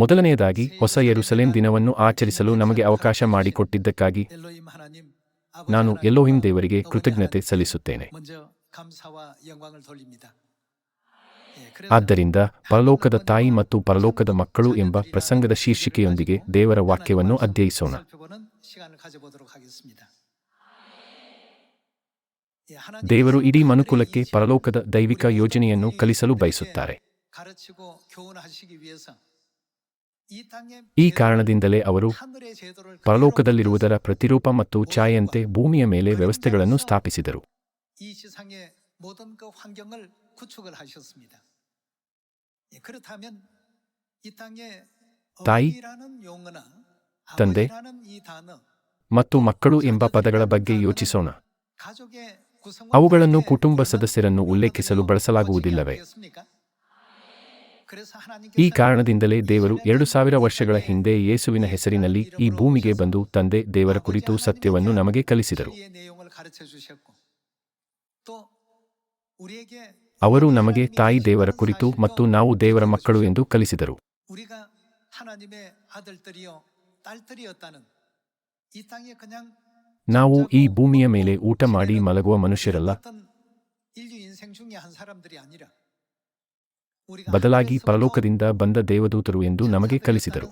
ಮೊದಲನೆಯದಾಗಿ, ಹೊಸ ಯರುಸಲೇಂ ದಿನವನ್ನು ಆಚರಿಸಲು ನಮಗೆ ಅವಕಾಶ ಮಾಡಿಕೊಟ್ಟಿದ್ದಕ್ಕಾಗಿ ನಾನು ಎಲೋಹಿಂ ದೇವರಿಗೆ ಕೃತಜ್ಞತೆ ಸಲ್ಲಿಸುತ್ತೇನೆ. ಆದ್ದರಿಂದ ಪರಲೋಕದ ತಾಯಿ ಮತ್ತು ಪರಲೋಕದ ಮಕ್ಕಳು ಎಂಬ ಪ್ರಸಂಗದ ಶೀರ್ಷಿಕೆಯೊಂದಿಗೆ ದೇವರ ವಾಕ್ಯವನ್ನು ಅಧ್ಯಯಿಸೋಣ. ದೇವರು ಇಡೀ ಮನುಕುಲಕ್ಕೆ ಪರಲೋಕದ ದೈವಿಕ ಯೋಜನೆಯನ್ನು ಕಲಿಸಲು ಬಯಸುತ್ತಾರೆ. ಈ ಕಾರಣದಿಂದಲೇ ಅವರು ಪರಲೋಕದಲ್ಲಿರುವುದರ ಪ್ರತಿರೂಪ ಮತ್ತು ಛಾಯೆಯಂತೆ ಭೂಮಿಯ ಮೇಲೆ ವ್ಯವಸ್ಥೆಗಳನ್ನು ಸ್ಥಾಪಿಸಿದರು. ತಾಯಿ ತಂದೆ ಮತ್ತು ಮಕ್ಕಳು ಎಂಬ ಪದಗಳ ಬಗ್ಗೆ ಯೋಚಿಸೋಣ. ಅವುಗಳನ್ನು ಕುಟುಂಬ ಸದಸ್ಯರನ್ನು ಉಲ್ಲೇಖಿಸಲು ಬಳಸಲಾಗುವುದಿಲ್ಲವೇ? ಈ ಕಾರಣದಿಂದಲೇ ದೇವರು ಎರಡು ಸಾವಿರ ವರ್ಷಗಳ ಹಿಂದೆ ಯೇಸುವಿನ ಹೆಸರಿನಲ್ಲಿ ಈ ಭೂಮಿಗೆ ಬಂದು ತಂದೆ ದೇವರ ಕುರಿತು ಸತ್ಯವನ್ನು ನಮಗೆ ಕಲಿಸಿದರು. ಅವರು ನಮಗೆ ತಾಯಿ ದೇವರ ಕುರಿತು ಮತ್ತು ನಾವು ದೇವರ ಮಕ್ಕಳು ಎಂದು ಕಲಿಸಿದರು. ನಾವು ಈ ಭೂಮಿಯ ಮೇಲೆ ಊಟ ಮಾಡಿ ಮಲಗುವ ಮನುಷ್ಯರಲ್ಲ. ಬದಲಾಗಿ ಪರಲೋಕದಿಂದ ಬಂದ ದೇವದೂತರು ಎಂದು ನಮಗೆ ಕಲಿಸಿದರು.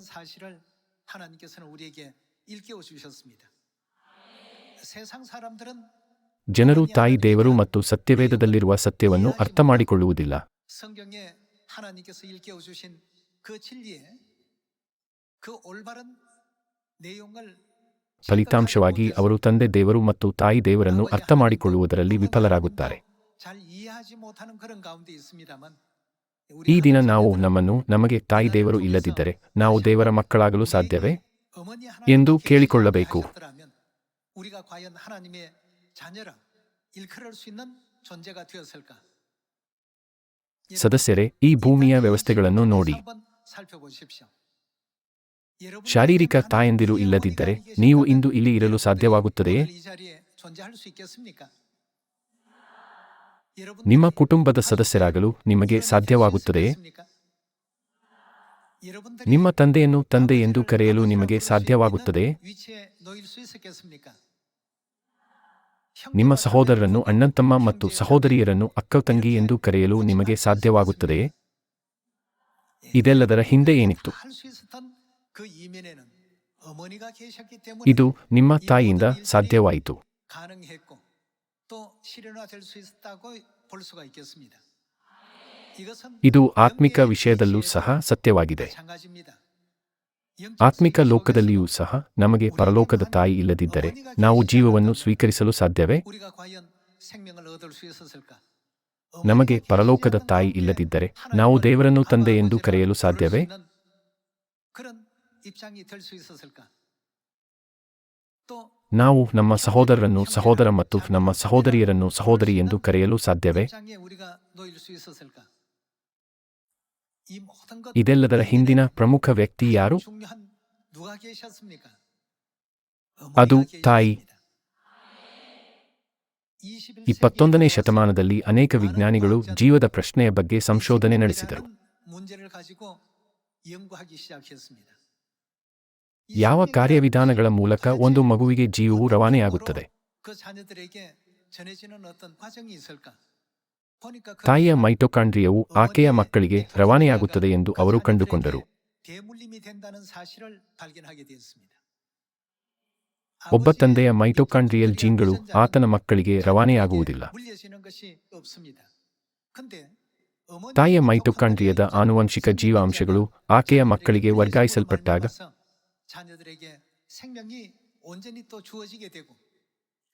ಜನರು ತಾಯಿ ದೇವರು ಮತ್ತು ಸತ್ಯವೇದದಲ್ಲಿರುವ ಸತ್ಯವನ್ನು ಅರ್ಥ ಮಾಡಿಕೊಳ್ಳುವುದಿಲ್ಲ. ಫಲಿತಾಂಶವಾಗಿ ಅವರು ತಂದೆ ದೇವರು ಮತ್ತು ತಾಯಿ ದೇವರನ್ನು ಅರ್ಥ ಮಾಡಿಕೊಳ್ಳುವುದರಲ್ಲಿ ವಿಫಲರಾಗುತ್ತಾರೆ. ಈ ದಿನ ನಾವು ನಮ್ಮನ್ನು, ನಮಗೆ ತಾಯಿ ದೇವರು ಇಲ್ಲದಿದ್ದರೆ ನಾವು ದೇವರ ಮಕ್ಕಳಾಗಲು ಸಾಧ್ಯವೇ? ಎಂದು ಕೇಳಿಕೊಳ್ಳಬೇಕು. ಸದಸ್ಯರೇ, ಈ ಭೂಮಿಯ ವ್ಯವಸ್ಥೆಗಳನ್ನು ನೋಡಿ. ಶಾರೀರಿಕ ತಾಯಂದಿರು ಇಲ್ಲದಿದ್ದರೆ ನೀವು ಇಂದು ಇಲ್ಲಿ ಇರಲು ಸಾಧ್ಯವಾಗುತ್ತದೆಯೇ? ನಿಮ್ಮ ಕುಟುಂಬದ ಸದಸ್ಯರಾಗಲು ನಿಮಗೆ ಸಾಧ್ಯವಾಗುತ್ತದೆ? ನಿಮ್ಮ ತಂದೆಯನ್ನು ತಂದೆ ಎಂದು ಕರೆಯಲು ನಿಮಗೆ ಸಾಧ್ಯವಾಗುತ್ತದೆ? ನಿಮ್ಮ ಸಹೋದರರನ್ನು ಅಣ್ಣಂತಮ್ಮ ಮತ್ತು ಸಹೋದರಿಯರನ್ನು ಅಕ್ಕ ತಂಗಿ ಎಂದು ಕರೆಯಲು ನಿಮಗೆ ಸಾಧ್ಯವಾಗುತ್ತದೆ? ಇದೆಲ್ಲದರ ಹಿಂದೆ ಏನಿತ್ತು? ಇದು ನಿಮ್ಮ ತಾಯಿಯಿಂದ ಸಾಧ್ಯವಾಯಿತು. 실현화될 수 있었다고 볼 수가 있겠습니다. 이것은 ಇದು ಆತ್ಮಿಕ ವಿಷಯದಲ್ಲೂ ಸಹ ಸತ್ಯವಾಗಿದೆ 마찬가지입니다. ಆತ್ಮಿಕ ಲೋಕದಲ್ಲಿಯೂ ಸಹ ನಮಗೆ ಪರಲೋಕದ ತಾಯಿ ಇಲ್ಲದಿದ್ದರೆ ನಾವು ಜೀವವನ್ನು ಸ್ವೀಕರಿಸಲು ಸಾಧ್ಯವೇ 우리가 과연 생명을 얻을 수 있었을까? ನಮಗೆ ಪರಲೋಕದ ತಾಯಿ ಇಲ್ಲದಿದ್ದರೆ ನಾವು ದೇವರನ್ನು ತಂದೆ ಎಂದು ಕರೆಯಲು ಸಾಧ್ಯವೇ ನಾವು ನಮ್ಮ ಸಹೋದರರನ್ನು ಸಹೋದರ ಮತ್ತು ನಮ್ಮ ಸಹೋದರಿಯರನ್ನು ಸಹೋದರಿ ಎಂದು ಕರೆಯಲು ಸಾಧ್ಯವೇ? ಇದೆಲ್ಲದರ ಹಿಂದಿನ ಪ್ರಮುಖ ವ್ಯಕ್ತಿ ಯಾರು? ಅದು ತಾಯಿ. ಇಪ್ಪತ್ತೊಂದನೇ ಶತಮಾನದಲ್ಲಿ ಅನೇಕ ವಿಜ್ಞಾನಿಗಳು ಜೀವದ ಪ್ರಶ್ನೆಯ ಬಗ್ಗೆ ಸಂಶೋಧನೆ ನಡೆಸಿದರು. ಯಾವ ಕಾರ್ಯವಿಧಾನಗಳ ಮೂಲಕ ಒಂದು ಮಗುವಿಗೆ ಜೀವವು ರವಾನೆಯಾಗುತ್ತದೆ? ತಾಯಿಯ ಮೈಟೊಕಾಂಡ್ರಿಯವು ಆಕೆಯ ಮಕ್ಕಳಿಗೆ ರವಾನೆಯಾಗುತ್ತದೆ ಎಂದು ಅವರು ಕಂಡುಕೊಂಡರು. ಒಬ್ಬ ತಂದೆಯ ಮೈಟೊಕಾಂಡ್ರಿಯಲ್ ಜೀನ್ಗಳು ಆತನ ಮಕ್ಕಳಿಗೆ ರವಾನೆಯಾಗುವುದಿಲ್ಲ. ತಾಯಿಯ ಮೈಟೊಕಾಂಡ್ರಿಯದ ಆನುವಂಶಿಕ ಜೀವಾಂಶಗಳು ಆಕೆಯ ಮಕ್ಕಳಿಗೆ ವರ್ಗಾಯಿಸಲ್ಪಟ್ಟಾಗ 자녀들에게 생명이 온전히 또 주어지게 되고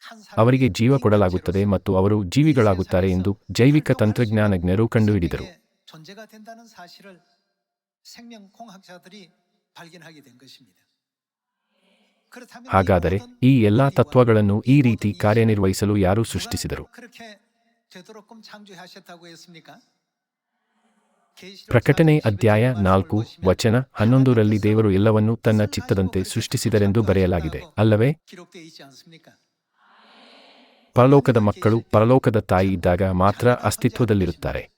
한 ಅವರಿಗೆ 사람이 ಜೀವ ಕೊಡಲಾಗುತ್ತದೆ ಮತ್ತು ಅವರು ಜೀವಿಗಳಾಗುತ್ತಾರೆ ಎಂದು ಜೈವಿಕ ತಂತ್ರಜ್ಞಾನಜ್ಞರು ಕಂಡುಹಿಡಿದರು 세상에 존재가 된다는 사실을 생명공학자들이 발견하게 된 것입니다. 그렇다면 이 ಹಾಗಾದರೆ 모든 ಈ ಎಲ್ಲಾ 원리와 ತತ್ವಗಳನ್ನು ಈ 이 ರೀತಿ 모든 ಕಾರ್ಯನಿರ್ವಹಿಸಲು ಯಾರು 누가 ಸೃಷ್ಟಿಸಿದರು ಪ್ರಕಟಣೆ ಅಧ್ಯಾಯ ನಾಲ್ಕು, ವಚನ ಹನ್ನೊಂದರಲ್ಲಿ ದೇವರು ಎಲ್ಲವನ್ನೂ ತನ್ನ ಚಿತ್ತದಂತೆ ಸೃಷ್ಟಿಸಿದರೆಂದು ಬರೆಯಲಾಗಿದೆ. ಅಲ್ಲವೇ? ಪರಲೋಕದ ಮಕ್ಕಳು ಪರಲೋಕದ ತಾಯಿ ಇದ್ದಾಗ ಮಾತ್ರ ಅಸ್ತಿತ್ವದಲ್ಲಿರುತ್ತಾರೆ.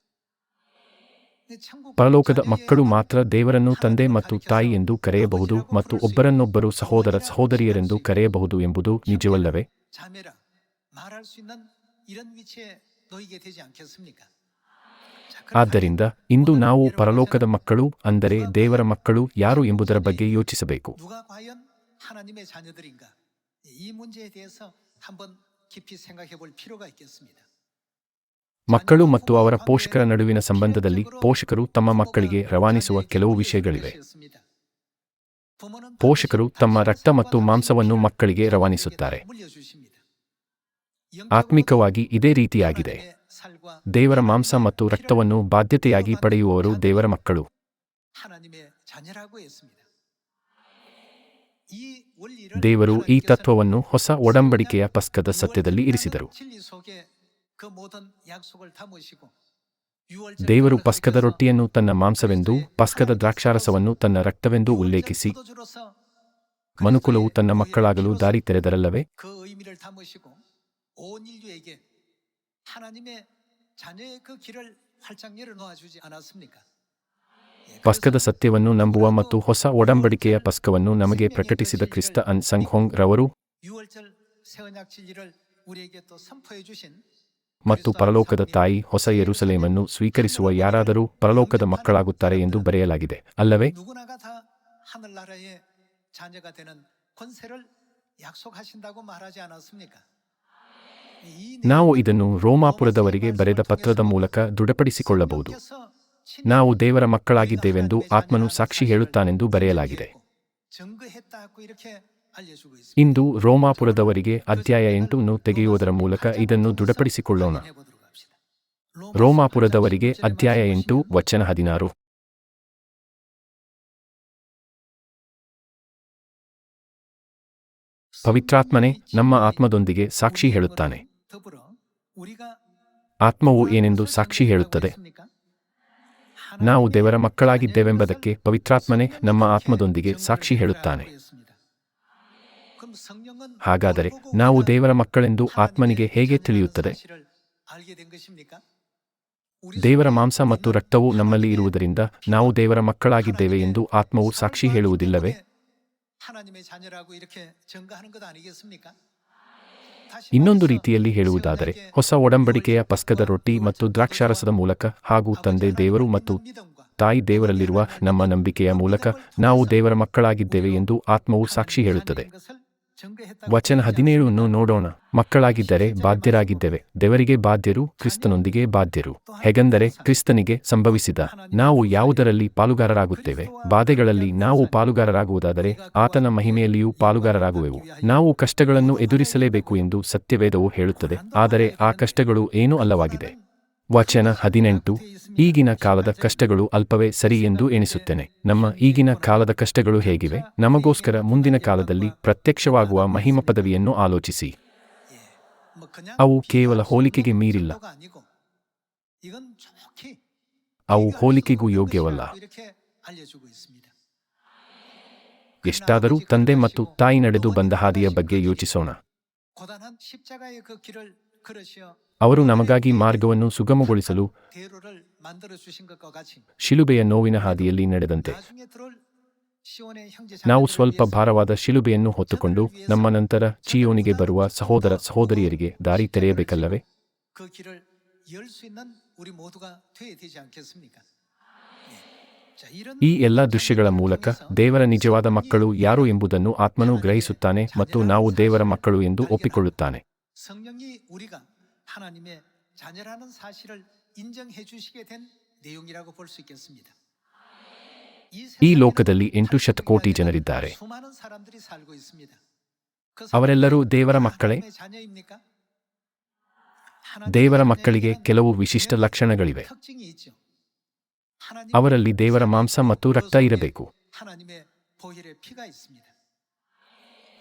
ಪರಲೋಕದ ಮಕ್ಕಳು ಮಾತ್ರ ದೇವರನ್ನು ತಂದೆ ಮತ್ತು ತಾಯಿ ಎಂದು ಕರೆಯಬಹುದು ಮತ್ತು ಒಬ್ಬರನ್ನೊಬ್ಬರು ಸಹೋದರ ಸಹೋದರಿಯರೆಂದು ಕರೆಯಬಹುದು ಎಂಬುದು ನಿಜವಲ್ಲವೇ? ಆದ್ದರಿಂದ ಇಂದು ನಾವು ಪರಲೋಕದ ಮಕ್ಕಳು, ಅಂದರೆ ದೇವರ ಮಕ್ಕಳು ಯಾರು ಎಂಬುದರ ಬಗ್ಗೆ ಯೋಚಿಸಬೇಕು. ಮಕ್ಕಳು ಮತ್ತು ಅವರ ಪೋಷಕರ ನಡುವಿನ ಸಂಬಂಧದಲ್ಲಿ ಪೋಷಕರು ತಮ್ಮ ಮಕ್ಕಳಿಗೆ ರವಾನಿಸುವ ಕೆಲವು ವಿಷಯಗಳಿವೆ. ಪೋಷಕರು ತಮ್ಮ ರಕ್ತ ಮತ್ತು ಮಾಂಸವನ್ನು ಮಕ್ಕಳಿಗೆ ರವಾನಿಸುತ್ತಾರೆ. ಆತ್ಮಿಕವಾಗಿ ಇದೇ ರೀತಿಯಾಗಿದೆ. ದೇವರ ಮಾಂಸ ಮತ್ತು ರಕ್ತವನ್ನು ಬಾಧ್ಯತೆಯಾಗಿ ಪಡೆಯುವವರು ದೇವರ ಮಕ್ಕಳು. ದೇವರು ಈ ತತ್ವವನ್ನು ಹೊಸ ಒಡಂಬಡಿಕೆಯ ಪಸ್ಕದ ಸತ್ಯದಲ್ಲಿ ಇರಿಸಿದರು. ದೇವರು ಪಸ್ಕದ ರೊಟ್ಟಿಯನ್ನು ತನ್ನ ಮಾಂಸವೆಂದು ಪಸ್ಕದ ದ್ರಾಕ್ಷಾರಸವನ್ನು ತನ್ನ ರಕ್ತವೆಂದು ಉಲ್ಲೇಖಿಸಿ ಮನುಕುಲವು ತನ್ನ ಮಕ್ಕಳಾಗಲು ದಾರಿ ತೆರೆದರಲ್ಲವೇ? ಪಸ್ಕದ ಸತ್ಯವನ್ನು ನಂಬುವ ಮತ್ತು ಹೊಸ ಒಡಂಬಡಿಕೆಯ ಪಸ್ಕವನ್ನು ನಮಗೆ ಪ್ರಕಟಿಸಿದ ಕ್ರಿಸ್ತ ಅನ್ ಸಂಘೋಂಗ್ ರವರು ಮತ್ತು ಪರಲೋಕದ ತಾಯಿ ಹೊಸ ಯರುಸಲೇಮನ್ನು ಸ್ವೀಕರಿಸುವ ಯಾರಾದರೂ ಪರಲೋಕದ ಮಕ್ಕಳಾಗುತ್ತಾರೆ ಎಂದು ಬರೆಯಲಾಗಿದೆ ಅಲ್ಲವೇ ನಾವು ಇದನ್ನು ರೋಮಾಪುರದವರಿಗೆ ಬರೆದ ಪತ್ರದ ಮೂಲಕ ದೃಢಪಡಿಸಿಕೊಳ್ಳಬಹುದು. ನಾವು ದೇವರ ಮಕ್ಕಳಾಗಿದ್ದೇವೆಂದು ಆತ್ಮನು ಸಾಕ್ಷಿ ಹೇಳುತ್ತಾನೆಂದು ಬರೆಯಲಾಗಿದೆ. ಇಂದು ರೋಮಾಪುರದವರಿಗೆ ಅಧ್ಯಾಯ ಎಂಟನ್ನು ತೆಗೆಯುವುದರ ಮೂಲಕ ಇದನ್ನು ದೃಢಪಡಿಸಿಕೊಳ್ಳೋಣ. ರೋಮಾಪುರದವರಿಗೆ ಅಧ್ಯಾಯ ಎಂಟು, ವಚನ ಹದಿನಾರು. ಪವಿತ್ರಾತ್ಮನೇ ನಮ್ಮ ಆತ್ಮದೊಂದಿಗೆ ಸಾಕ್ಷಿ ಹೇಳುತ್ತಾನೆ. ಆತ್ಮವು ಏನೆಂದು ಸಾಕ್ಷಿ ಹೇಳುತ್ತದೆ? ನಾವು ದೇವರ ಮಕ್ಕಳಾಗಿದ್ದೇವೆಂಬುದಕ್ಕೆ ಪವಿತ್ರಾತ್ಮನೇ ನಮ್ಮ ಆತ್ಮದೊಂದಿಗೆ ಸಾಕ್ಷಿ ಹೇಳುತ್ತಾನೆ. ಹಾಗಾದರೆ ನಾವು ದೇವರ ಮಕ್ಕಳೆಂದು ಆತ್ಮನಿಗೆ ಹೇಗೆ ತಿಳಿಯುತ್ತದೆ? ದೇವರ ಮಾಂಸ ಮತ್ತು ರಕ್ತವು ನಮ್ಮಲ್ಲಿ ಇರುವುದರಿಂದ ನಾವು ದೇವರ ಮಕ್ಕಳಾಗಿದ್ದೇವೆ ಎಂದು ಆತ್ಮವು ಸಾಕ್ಷಿ ಹೇಳುವುದಿಲ್ಲವೇ? ಇನ್ನೊಂದು ರೀತಿಯಲ್ಲಿ ಹೇಳುವುದಾದರೆ, ಹೊಸ ಒಡಂಬಡಿಕೆಯ ಪಸ್ಕದ ರೊಟ್ಟಿ ಮತ್ತು ದ್ರಾಕ್ಷಾರಸದ ಮೂಲಕ ಹಾಗೂ ತಂದೆ ದೇವರು ಮತ್ತು ತಾಯಿ ದೇವರಲ್ಲಿರುವ ನಮ್ಮ ನಂಬಿಕೆಯ ಮೂಲಕ ನಾವು ದೇವರ ಮಕ್ಕಳಾಗಿದ್ದೇವೆ ಎಂದು ಆತ್ಮವು ಸಾಕ್ಷಿ ಹೇಳುತ್ತದೆ. ವಚನ ಹದಿನೇಳನ್ನು ನೋಡೋಣ. ಮಕ್ಕಳಾಗಿದ್ದರೆ ಬಾಧ್ಯರಾಗಿದ್ದೇವೆ. ದೇವರಿಗೆ ಬಾಧ್ಯರು ಕ್ರಿಸ್ತನೊಂದಿಗೆ ಬಾಧ್ಯರು. ಹೇಗೆಂದರೆ ಕ್ರಿಸ್ತನಿಗೆ ಸಂಭವಿಸಿದ. ನಾವು ಯಾವುದರಲ್ಲಿ ಪಾಲುಗಾರರಾಗುತ್ತೇವೆ? ಬಾಧೆಗಳಲ್ಲಿ ನಾವು ಪಾಲುಗಾರರಾಗುವುದಾದರೆ ಆತನ ಮಹಿಮೆಯಲ್ಲಿಯೂ ಪಾಲುಗಾರರಾಗುವೆವು. ನಾವು ಕಷ್ಟಗಳನ್ನು ಎದುರಿಸಲೇಬೇಕು ಎಂದು ಸತ್ಯವೇದವು ಹೇಳುತ್ತದೆ. ಆದರೆ ಆ ಕಷ್ಟಗಳು ಏನೂ ಅಲ್ಲವಾಗಿದೆ. ವಚನ ಹದಿನೆಂಟು, ಈಗಿನ ಕಾಲದ ಕಷ್ಟಗಳು ಅಲ್ಪವೇ ಸರಿ ಎಂದು ಎಣಿಸುತ್ತೇನೆ. ನಮ್ಮ ಈಗಿನ ಕಾಲದ ಕಷ್ಟಗಳು ಹೇಗಿವೆ? ನಮಗೋಸ್ಕರ ಮುಂದಿನ ಕಾಲದಲ್ಲಿ ಪ್ರತ್ಯಕ್ಷವಾಗುವ ಮಹಿಮ ಪದವಿಯನ್ನು ಆಲೋಚಿಸಿ. ಅವು ಕೇವಲ ಹೋಲಿಕೆಗೆ ಮೀರಿಲ್ಲ. ಅವು ಹೋಲಿಕೆಗೂ ಯೋಗ್ಯವಲ್ಲ. ಎಷ್ಟಾದರೂ ತಂದೆ ಮತ್ತು ತಾಯಿ ನಡೆದು ಬಂದ ಹಾದಿಯ ಬಗ್ಗೆ ಯೋಚಿಸೋಣ. ಅವರು ನಮಗಾಗಿ ಮಾರ್ಗವನ್ನು ಸುಗಮಗೊಳಿಸಲು ಶಿಲುಬೆಯ ನೋವಿನ ಹಾದಿಯಲ್ಲಿ ನಡೆದಂತೆ. ನಾವು ಸ್ವಲ್ಪ ಭಾರವಾದ ಶಿಲುಬೆಯನ್ನು ಹೊತ್ತುಕೊಂಡು ನಮ್ಮ ನಂತರ ಚಿಯೋನಿಗೆ ಬರುವ ಸಹೋದರ ಸಹೋದರಿಯರಿಗೆ ದಾರಿ ತೆರೆಯಬೇಕಲ್ಲವೇ? ಈ ಎಲ್ಲ ದೃಶ್ಯಗಳ ಮೂಲಕ ದೇವರ ನಿಜವಾದ ಮಕ್ಕಳು ಯಾರು ಎಂಬುದನ್ನು ಆತ್ಮನು ಗ್ರಹಿಸುತ್ತಾನೆ ಮತ್ತು ನಾವು ದೇವರ ಮಕ್ಕಳು ಎಂದು ಒಪ್ಪಿಕೊಳ್ಳುತ್ತಾನೆ. 하나님의 자녀라는 사실을 인정해 주시게 된 내용이라고 볼 수 있겠습니다. ಈ 세상에는 ಲೋಕದಲ್ಲಿ ಎಂಟು ಶತಕೋಟಿ ಜನರಿದ್ದಾರೆ 수많은 사람들이 살고 있습니다. 그 ಅವರೆಲ್ಲರೂ 사람들이 ದೇವರ 다 ಮಕ್ಕಳೇ 하나님의 자녀입니까? ದೇವರ 하나님의 ಮಕ್ಕಳಿಗೆ 자녀에게는 ಕೆಲವು ವಿಶಿಷ್ಟ ಲಕ್ಷಣಗಳಿವೆ 특징이 있죠. 하나님 ಅವರಲ್ಲಿ ದೇವರ ಮಾಂಸ ಮತ್ತು ರಕ್ತ ಇರಬೇಕು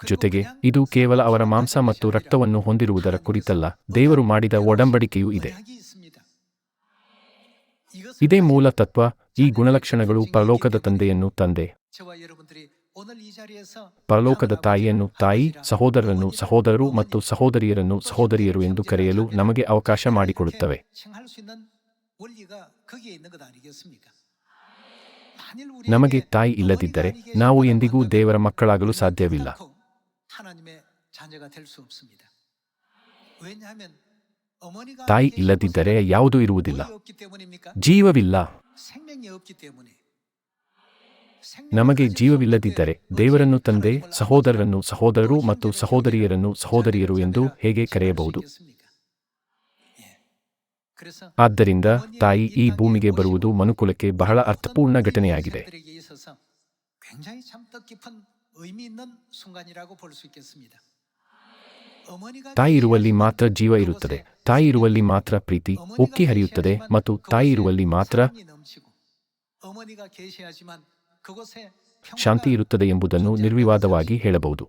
ಜೊತೆಗೆ ಇದು ಕೇವಲ ಅವರ ಮಾಂಸ ಮತ್ತು ರಕ್ತವನ್ನು ಹೊಂದಿರುವುದರ ಕುರಿತಲ್ಲ. ದೇವರು ಮಾಡಿದ ಒಡಂಬಡಿಕೆಯೂ ಇದೆ. ಇದೇ ಮೂಲ ತತ್ವ, ಈ ಗುಣಲಕ್ಷಣಗಳು ಪರಲೋಕದ ತಂದೆಯನ್ನು ತಂದೆ. ಪರಲೋಕದ ತಾಯಿಯನ್ನು ತಾಯಿ, ಸಹೋದರರನ್ನು ಸಹೋದರರು ಮತ್ತು ಸಹೋದರಿಯರನ್ನು ಸಹೋದರಿಯರು ಎಂದು ಕರೆಯಲು ನಮಗೆ ಅವಕಾಶ ಮಾಡಿಕೊಡುತ್ತವೆ. ನಮಗೆ ತಾಯಿ ಇಲ್ಲದಿದ್ದರೆ ನಾವು ಎಂದಿಗೂ ದೇವರ ಮಕ್ಕಳಾಗಲು ಸಾಧ್ಯವಿಲ್ಲ. ತಾಯಿ ಇಲ್ಲದಿದ್ದರೆ ಯಾವುದೂ ಇರುವುದಿಲ್ಲ ಜೀವವಿಲ್ಲ ನಮಗೆ ಜೀವವಿಲ್ಲದಿದ್ದರೆ ದೇವರನ್ನು ತಂದೆ ಸಹೋದರರನ್ನು ಸಹೋದರರು ಮತ್ತು ಸಹೋದರಿಯರನ್ನು ಸಹೋದರಿಯರು ಎಂದು ಹೇಗೆ ಕರೆಯಬಹುದು ಆದ್ದರಿಂದ ತಾಯಿ ಈ ಭೂಮಿಗೆ ಬರುವುದು ಮನುಕುಲಕ್ಕೆ ಬಹಳ ಅರ್ಥಪೂರ್ಣ ಘಟನೆಯಾಗಿದೆ 자들에게 있어서 굉장히 참 뜻깊은 의미 있는 순간이라고 볼 수 있겠습니다. 어머니가 ತಾಯಿ ಇರುವಲ್ಲಿ ಮಾತ್ರ ಜೀವ ಇರುತ್ತದೆ ತಾಯಿ ಇರುವಲ್ಲಿ ಮಾತ್ರ ಪ್ರೀತಿ ಉಕ್ಕಿ ಹರಿಯುತ್ತದೆ ಮತ್ತು ತಾಯಿ ಇರುವಲ್ಲಿ ಮಾತ್ರ 사랑이 넘치고 어머니가 계셔야지만 그곳에 평화가 ಶಾಂತಿ ಇರುತ್ತದೆ ಎಂಬುದನ್ನು ನಿರ್ವಿವಾದವಾಗಿ ಹೇಳಬಹುದು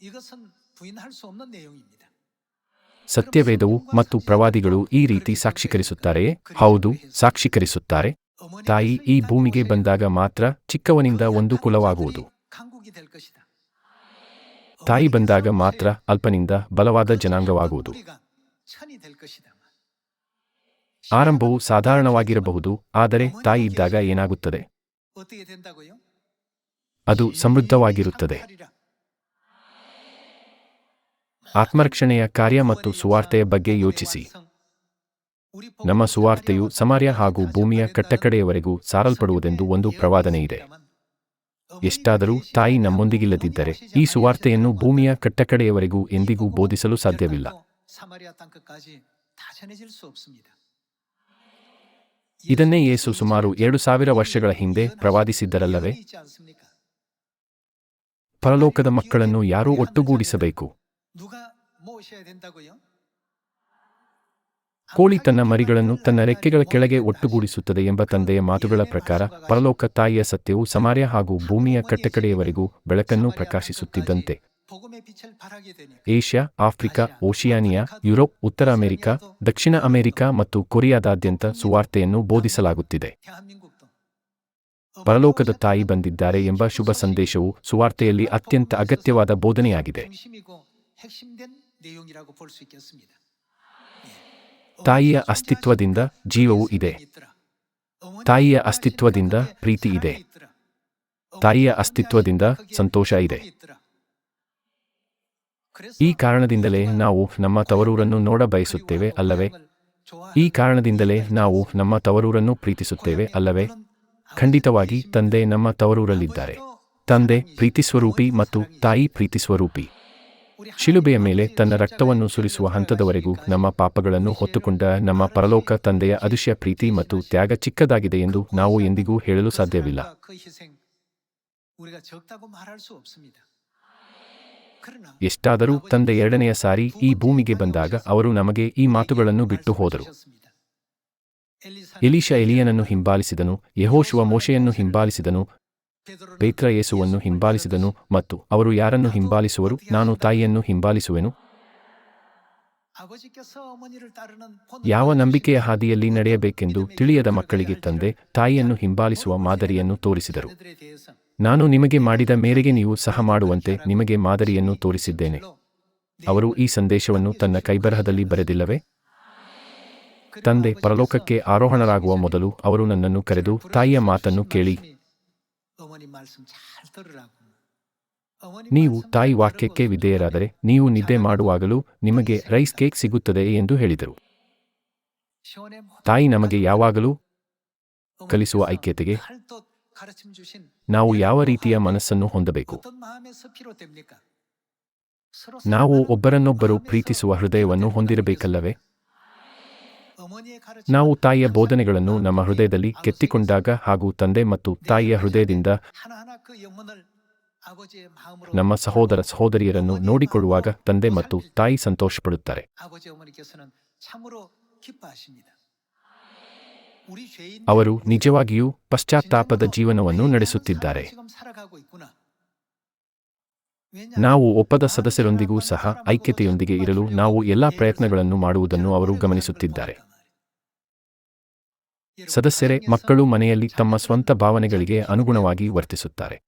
이것은 부인할 수 없는 내용입니다. ಸತ್ಯವೇದವು ಮತ್ತು ಪ್ರವಾದಿಗಳು ಈ ರೀತಿ ಸಾಕ್ಷೀಕರಿಸುತ್ತಾರೆಯೇ ಹೌದು ಸಾಕ್ಷೀಕರಿಸುತ್ತಾರೆ 어머니가 ತಾಯಿ ಈ ಭೂಮಿಗೆ ಬಂದಾಗ ಮಾತ್ರ ಚಿಕ್ಕವನಿಂದ ಒಂದು ಕುಲವಾಗುವುದು. ತಾಯಿ ಬಂದಾಗ ಮಾತ್ರ ಅಲ್ಪನಿಂದ ಬಲವಾದ ಜನಾಂಗವಾಗುವುದು. ಆರಂಭವು ಸಾಧಾರಣವಾಗಿರಬಹುದು, ಆದರೆ ತಾಯಿ ಇದ್ದಾಗ ಏನಾಗುತ್ತದೆ? ಅದು ಸಮೃದ್ಧವಾಗಿರುತ್ತದೆ. ಆತ್ಮರಕ್ಷಣೆಯ ಕಾರ್ಯ ಮತ್ತು ಸುವಾರ್ತೆಯ ಬಗ್ಗೆ ಯೋಚಿಸಿ. ನಮ್ಮ ಸುವಾರ್ತೆಯು ಸಮಾರ್ಯ ಹಾಗೂ ಭೂಮಿಯ ಕಟ್ಟಕಡೆಯವರೆಗೂ ಸಾರಲ್ಪಡುವುದೆಂದು ಒಂದು ಪ್ರವಾದನೆ ಇದೆ. ಎಷ್ಟಾದರೂ ತಾಯಿ ನಮ್ಮೊಂದಿಗಿಲ್ಲದಿದ್ದರೆ ಈ ಸುವಾರ್ತೆಯನ್ನು ಭೂಮಿಯ ಕಟ್ಟಕಡೆಯವರೆಗೂ ಎಂದಿಗೂ ಬೋಧಿಸಲು ಸಾಧ್ಯವಿಲ್ಲ. ಇದನ್ನೇ ಯೇಸು ಸುಮಾರು ಎರಡು ಸಾವಿರ ವರ್ಷಗಳ ಹಿಂದೆ ಪ್ರವಾದಿಸಿದ್ದರಲ್ಲವೇ? ಪರಲೋಕದ ಮಕ್ಕಳನ್ನು ಯಾರೂ ಒಟ್ಟುಗೂಡಿಸಬೇಕು? ಕೋಳಿ ತನ್ನ ಮರಿಗಳನ್ನು ತನ್ನ ರೆಕ್ಕೆಗಳ ಕೆಳಗೆ ಒಟ್ಟುಗೂಡಿಸುತ್ತದೆ ಎಂಬ ತಂದೆಯ ಮಾತುಗಳ ಪ್ರಕಾರ, ಪರಲೋಕ ತಾಯಿಯ ಸತ್ಯವು ಸಮಾರ್ಯ ಹಾಗೂ ಭೂಮಿಯ ಕಟ್ಟಕಡೆಯವರೆಗೂ ಬೆಳಕನ್ನು ಪ್ರಕಾಶಿಸುತ್ತಿದ್ದಂತೆ. ಏಷ್ಯಾ, ಆಫ್ರಿಕಾ, ಓಷಿಯಾನಿಯಾ, ಯುರೋಪ್, ಉತ್ತರ ಅಮೆರಿಕ, ದಕ್ಷಿಣ ಅಮೆರಿಕ ಮತ್ತು ಕೊರಿಯಾದಾದ್ಯಂತ ಸುವಾರ್ತೆಯನ್ನು ಬೋಧಿಸಲಾಗುತ್ತಿದೆ. ಪರಲೋಕದ ತಾಯಿ ಬಂದಿದ್ದಾರೆ ಎಂಬ ಶುಭ ಸಂದೇಶವು ಸುವಾರ್ತೆಯಲ್ಲಿ ಅತ್ಯಂತ ಅಗತ್ಯವಾದ ಬೋಧನೆಯಾಗಿದೆ. ತಾಯಿಯ ಅಸ್ತಿತ್ವದಿಂದ ಜೀವವು ಇದೆ. ತಾಯಿಯ ಅಸ್ತಿತ್ವದಿಂದ ಪ್ರೀತಿ ಇದೆ. ತಾಯಿಯ ಅಸ್ತಿತ್ವದಿಂದ ಸಂತೋಷ ಇದೆ. ಈ ಕಾರಣದಿಂದಲೇ ನಾವು ನಮ್ಮ ತವರೂರನ್ನು ನೋಡ ಬಯಸುತ್ತೇವೆ ಅಲ್ಲವೇ? ಈ ಕಾರಣದಿಂದಲೇ ನಾವು ನಮ್ಮ ತವರೂರನ್ನು ಪ್ರೀತಿಸುತ್ತೇವೆ ಅಲ್ಲವೇ? ಖಂಡಿತವಾಗಿ ತಂದೆ ನಮ್ಮ ತವರೂರಲ್ಲಿದ್ದಾರೆ. ತಂದೆ ಪ್ರೀತಿಸ್ವರೂಪಿ ಮತ್ತು ತಾಯಿ ಪ್ರೀತಿಸ್ವರೂಪಿ. ಶಿಲುಬೆಯ ಮೇಲೆ ತನ್ನ ರಕ್ತವನ್ನು ಸುರಿಸುವ ಹಂತದವರೆಗೂ ನಮ್ಮ ಪಾಪಗಳನ್ನು ಹೊತ್ತುಕೊಂಡ ನಮ್ಮ ಪರಲೋಕ ತಂದೆಯ ಅದೃಶ್ಯ ಪ್ರೀತಿ ಮತ್ತು ತ್ಯಾಗ ಚಿಕ್ಕದಾಗಿದೆ ಎಂದು ನಾವು ಎಂದಿಗೂ ಹೇಳಲು ಸಾಧ್ಯವಿಲ್ಲ. ಎಷ್ಟಾದರೂ ತಂದೆ ಎರಡನೆಯ ಸಾರಿ ಈ ಭೂಮಿಗೆ ಬಂದಾಗ ಅವರು ನಮಗೆ ಈ ಮಾತುಗಳನ್ನು ಬಿಟ್ಟು ಹೋದರು. ಎಲಿಶಾ ಎಲಿಯನನ್ನು ಹಿಂಬಾಲಿಸಿದನು, ಯಹೋಶುವ ಮೋಶೆಯನ್ನು ಹಿಂಬಾಲಿಸಿದನು ಪೇತ್ರ ಯೇಸುವನ್ನು ಹಿಂಬಾಲಿಸಿದನು ಮತ್ತು ಅವರು ಯಾರನ್ನು ಹಿಂಬಾಲಿಸುವರು? ನಾನು ತಾಯಿಯನ್ನು ಹಿಂಬಾಲಿಸುವೆನು? ಯಾವ ನಂಬಿಕೆಯ ಹಾದಿಯಲ್ಲಿ ನಡೆಯಬೇಕೆಂದು ತಿಳಿಯದ ಮಕ್ಕಳಿಗೆ ತಂದೆ ತಾಯಿಯನ್ನು ಹಿಂಬಾಲಿಸುವ ಮಾದರಿಯನ್ನು ತೋರಿಸಿದರು. ನಾನು ನಿಮಗೆ ಮಾಡಿದ ಮೇರೆಗೆ ನೀವು ಸಹ ಮಾಡುವಂತೆ ನಿಮಗೆ ಮಾದರಿಯನ್ನು ತೋರಿಸಿದ್ದೇನೆ. ಅವರು ಈ ಸಂದೇಶವನ್ನು ತನ್ನ ಕೈಬರಹದಲ್ಲಿ ಬರೆದಿಲ್ಲವೆ? ತಂದೆ ಪರಲೋಕಕ್ಕೆ ಆರೋಹಣರಾಗುವ ಮೊದಲು ಅವರು ನನ್ನನ್ನು ಕರೆದು ತಾಯಿಯ ಮಾತನ್ನು ಕೇಳಿ. ನೀವು ತಾಯಿ ವಾಕ್ಯಕ್ಕೆ ವಿಧೇಯರಾದರೆ ನೀವು ನಿದ್ದೆ ಮಾಡುವಾಗಲೂ ನಿಮಗೆ ರೈಸ್ ಕೇಕ್ ಸಿಗುತ್ತದೆ ಎಂದು ಹೇಳಿದರು. ತಾಯಿ ನಮಗೆ ಯಾವಾಗಲೂ ಕಲಿಸುವ ಐಕ್ಯತೆಗೆ ನಾವು ಯಾವ ರೀತಿಯ ಮನಸ್ಸನ್ನು ಹೊಂದಬೇಕು? ನಾವು ಒಬ್ಬರನ್ನೊಬ್ಬರು ಪ್ರೀತಿಸುವ ಹೃದಯವನ್ನು ಹೊಂದಿರಬೇಕಲ್ಲವೇ? ನಾವು ತಾಯಿಯ ಬೋಧನೆಗಳನ್ನು ನಮ್ಮ ಹೃದಯದಲ್ಲಿ ಕೆತ್ತಿಕೊಂಡಾಗ ಹಾಗೂ ತಂದೆ ಮತ್ತು ತಾಯಿಯ ಹೃದಯದಿಂದ ನಮ್ಮ ಸಹೋದರ ಸಹೋದರಿಯರನ್ನು ನೋಡಿಕೊಳ್ಳುವಾಗ ತಂದೆ ಮತ್ತು ತಾಯಿ ಸಂತೋಷ ಪಡುತ್ತಾರೆ ಅವರು ನಿಜವಾಗಿಯೂ ಪಶ್ಚಾತ್ತಾಪದ ಜೀವನವನ್ನು ನಡೆಸುತ್ತಿದ್ದಾರೆ. ನಾವು ಒಪ್ಪದ ಸದಸ್ಯರೊಂದಿಗೂ ಸಹ ಐಕ್ಯತೆಯೊಂದಿಗೆ ಇರಲು ನಾವು ಎಲ್ಲಾ ಪ್ರಯತ್ನಗಳನ್ನು ಮಾಡುವುದನ್ನು ಅವರು ಗಮನಿಸುತ್ತಿದ್ದಾರೆ. ಸದಸ್ಯರೇ, ಮಕ್ಕಳು ಮನೆಯಲ್ಲಿ ತಮ್ಮ ಸ್ವಂತ ಭಾವನೆಗಳಿಗೆ ಅನುಗುಣವಾಗಿ ವರ್ತಿಸುತ್ತಾರೆ.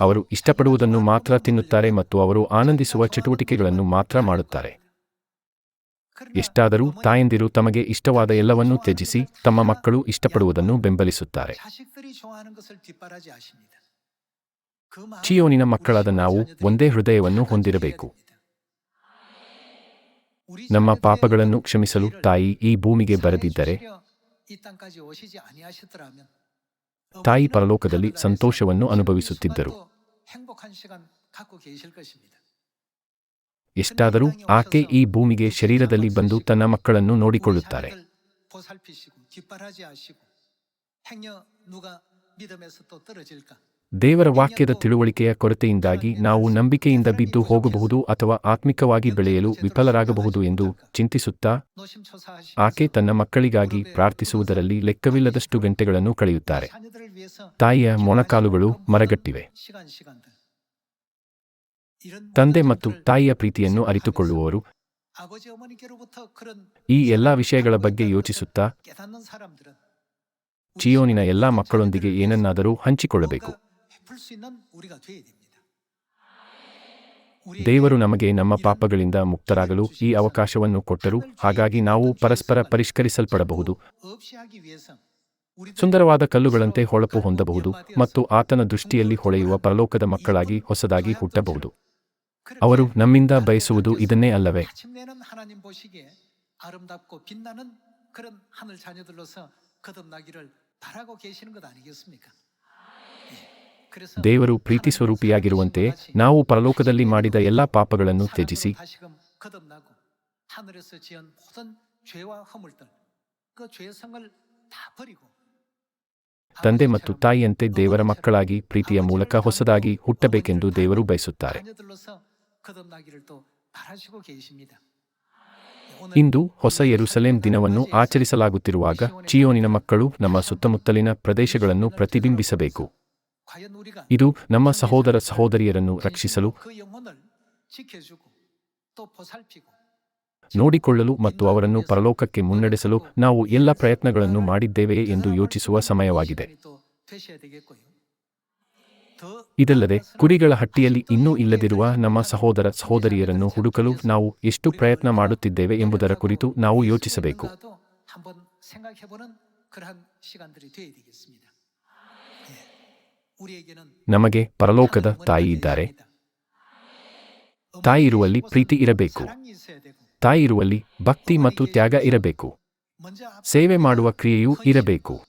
ಅವರು ಇಷ್ಟಪಡುವುದನ್ನು ಮಾತ್ರ ತಿನ್ನುತ್ತಾರೆ ಮತ್ತು ಅವರು ಆನಂದಿಸುವ ಚಟುವಟಿಕೆಗಳನ್ನು ಮಾತ್ರ ಮಾಡುತ್ತಾರೆ. ಎಷ್ಟಾದರೂ ತಾಯಂದಿರು ತಮಗೆ ಇಷ್ಟವಾದ ಎಲ್ಲವನ್ನೂ ತ್ಯಜಿಸಿ ತಮ್ಮ ಮಕ್ಕಳು ಇಷ್ಟಪಡುವುದನ್ನು ಬೆಂಬಲಿಸುತ್ತಾರೆ. ಚಿಯೋನಿನ ಮಕ್ಕಳಾದ ನಾವು ಒಂದೇ ಹೃದಯವನ್ನು ಹೊಂದಿರಬೇಕು. ನಮ್ಮ ಪಾಪಗಳನ್ನು ಕ್ಷಮಿಸಲು ತಾಯಿ ಈ ಭೂಮಿಗೆ ಬರೆದಿದ್ದರೆ ತಾಯಿ ಪರಲೋಕದಲ್ಲಿ ಸಂತೋಷವನ್ನು ಅನುಭವಿಸುತ್ತಿದ್ದರು. ಎಷ್ಟಾದರೂ ಆಕೆ ಈ ಭೂಮಿಗೆ ಶರೀರದಲ್ಲಿ ಬಂದು ತನ್ನ ಮಕ್ಕಳನ್ನು ನೋಡಿಕೊಳ್ಳುತ್ತಾರೆ. ದೇವರ ವಾಕ್ಯದ ತಿಳುವಳಿಕೆಯ ಕೊರತೆಯಿಂದಾಗಿ ನಾವು ನಂಬಿಕೆಯಿಂದ ಬಿದ್ದು ಹೋಗಬಹುದು ಅಥವಾ ಆತ್ಮಿಕವಾಗಿ ಬೆಳೆಯಲು ವಿಫಲರಾಗಬಹುದು ಎಂದು ಚಿಂತಿಸುತ್ತಾ ಆಕೆ ತನ್ನ ಮಕ್ಕಳಿಗಾಗಿ ಪ್ರಾರ್ಥಿಸುವುದರಲ್ಲಿ ಲೆಕ್ಕವಿಲ್ಲದಷ್ಟು ಗಂಟೆಗಳನ್ನು ಕಳೆಯುತ್ತಾರೆ. ತಾಯಿಯ ಮೊಣಕಾಲುಗಳು ಮರಗಟ್ಟಿವೆ. ತಂದೆ ಮತ್ತು ತಾಯಿಯ ಪ್ರೀತಿಯನ್ನು ಅರಿತುಕೊಳ್ಳುವವರು ಈ ಎಲ್ಲಾ ವಿಷಯಗಳ ಬಗ್ಗೆ ಯೋಚಿಸುತ್ತಾ ಚಿಯೋನಿನ ಎಲ್ಲಾ ಮಕ್ಕಳೊಂದಿಗೆ ಏನನ್ನಾದರೂ ಹಂಚಿಕೊಳ್ಳಬೇಕು. ದೇವರು ನಮಗೆ ನಮ್ಮ ಪಾಪಗಳಿಂದ ಮುಕ್ತರಾಗಲು ಈ ಅವಕಾಶವನ್ನು ಕೊಟ್ಟರು ಹಾಗಾಗಿ ನಾವು ಪರಸ್ಪರ ಪರಿಷ್ಕರಿಸಲ್ಪಡಬಹುದು. ಸುಂದರವಾದ ಕಲ್ಲುಗಳಂತೆ ಹೊಳಪು ಹೊಂದಬಹುದು ಮತ್ತು ಆತನ ದೃಷ್ಟಿಯಲ್ಲಿ ಹೊಳೆಯುವ ಪರಲೋಕದ ಮಕ್ಕಳಾಗಿ ಹೊಸದಾಗಿ ಹುಟ್ಟಬಹುದು. ಅವರು ನಮ್ಮಿಂದ ಬಯಸುವುದು ಇದನ್ನೇ ಅಲ್ಲವೇ? ದೇವರು ಪ್ರೀತಿ ಸ್ವರೂಪಿಯಾಗಿರುವಂತೆ ನಾವು ಪರಲೋಕದಲ್ಲಿ ಮಾಡಿದ ಎಲ್ಲ ಪಾಪಗಳನ್ನು ತ್ಯಜಿಸಿ. ತಂದೆ ಮತ್ತು ತಾಯಿಯಂತೆ ದೇವರ ಮಕ್ಕಳಾಗಿ ಪ್ರೀತಿಯ ಮೂಲಕ ಹೊಸದಾಗಿ ಹುಟ್ಟಬೇಕೆಂದು ದೇವರು ಬಯಸುತ್ತಾರೆ. ಇಂದು ಹೊಸ ಯರುಸಲೇಂ ದಿನವನ್ನು ಆಚರಿಸಲಾಗುತ್ತಿರುವಾಗ ಚಿಯೋನಿನ ಮಕ್ಕಳು ನಮ್ಮ ಸುತ್ತಮುತ್ತಲಿನ ಪ್ರದೇಶಗಳನ್ನು ಪ್ರತಿಬಿಂಬಿಸಬೇಕು. ಇದು ನಮ್ಮ ಸಹೋದರ ಸಹೋದರಿಯರನ್ನು ರಕ್ಷಿಸಲು ನೋಡಿಕೊಳ್ಳಲು ಮತ್ತು ಅವರನ್ನು ಪರಲೋಕಕ್ಕೆ ಮುನ್ನಡೆಸಲು ನಾವು ಎಲ್ಲ ಪ್ರಯತ್ನಗಳನ್ನು ಮಾಡಿದ್ದೇವೆಯೇ ಎಂದು ಯೋಚಿಸುವ ಸಮಯವಾಗಿದೆ ಇದಲ್ಲದೆ ಕುರಿಗಳ ಹಟ್ಟಿಯಲ್ಲಿ ಇನ್ನೂ ಇಲ್ಲದಿರುವ ನಮ್ಮ ಸಹೋದರ ಸಹೋದರಿಯರನ್ನು ಹುಡುಕಲು ನಾವು ಎಷ್ಟು ಪ್ರಯತ್ನ ಮಾಡುತ್ತಿದ್ದೇವೆ ಎಂಬುದರ ಕುರಿತು ನಾವು ಯೋಚಿಸಬೇಕು ನಮಗೆ ಪರಲೋಕದ ತಾಯಿ ಇದ್ದಾರೆ. ತಾಯಿ ಇರುವಲ್ಲಿ ಪ್ರೀತಿ ಇರಬೇಕು. ತಾಯಿ ಇರುವಲ್ಲಿ ಭಕ್ತಿ ಮತ್ತು ತ್ಯಾಗ ಇರಬೇಕು. ಸೇವೆ ಮಾಡುವ ಕ್ರಿಯೆಯೂ ಇರಬೇಕು.